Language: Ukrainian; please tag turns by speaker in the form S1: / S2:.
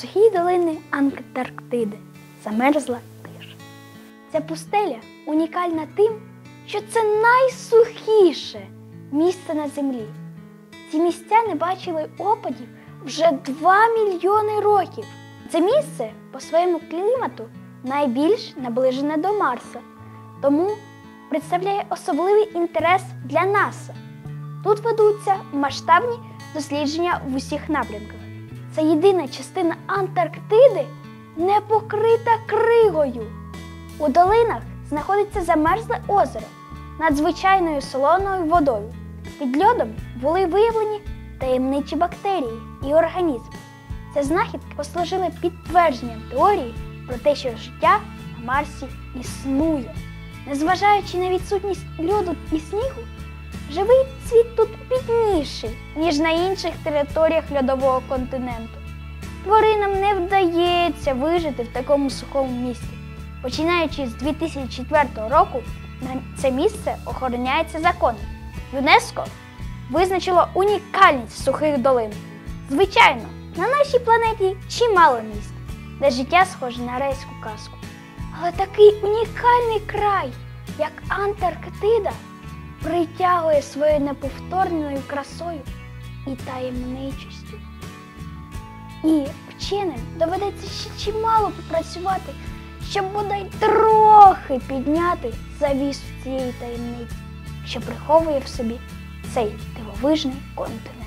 S1: сухій долини Антарктиди замерзла тиша. Ця пустеля унікальна тим, що це найсухіше місце на землі. Ці місця не бачили опадів вже 2 мільйони років. Це місце по своєму клімату найбільш наближене до Марса, тому представляє особливий інтерес для НАСА. Тут ведуться масштабні дослідження в усіх напрямках. Це єдина частина Антарктиди не покрита кригою. У долинах знаходиться замерзле озеро надзвичайною солоною водою. Під льодом були виявлені таємничі бактерії і організми. Ця знахідка послужила підтвердженням теорії про те, що життя на Марсі існує. Незважаючи на відсутність льоду і снігу, живий світ тут бідніший, ніж на інших територіях льодового континенту. Тваринам не вдається вижити в такому сухому місці. Починаючи з 2004 року, це місце охороняється законом. ЮНЕСКО визначило унікальність сухих долин. Звичайно, на нашій планеті чимало місць, де життя схоже на райську казку. Але такий унікальний край, як Антарктида, притягує своєю неповторною красою і таємничістю. І вченим доведеться ще чимало попрацювати, щоб бодай трохи підняти завісу цієї таємниці, що приховує в собі цей дивовижний континент.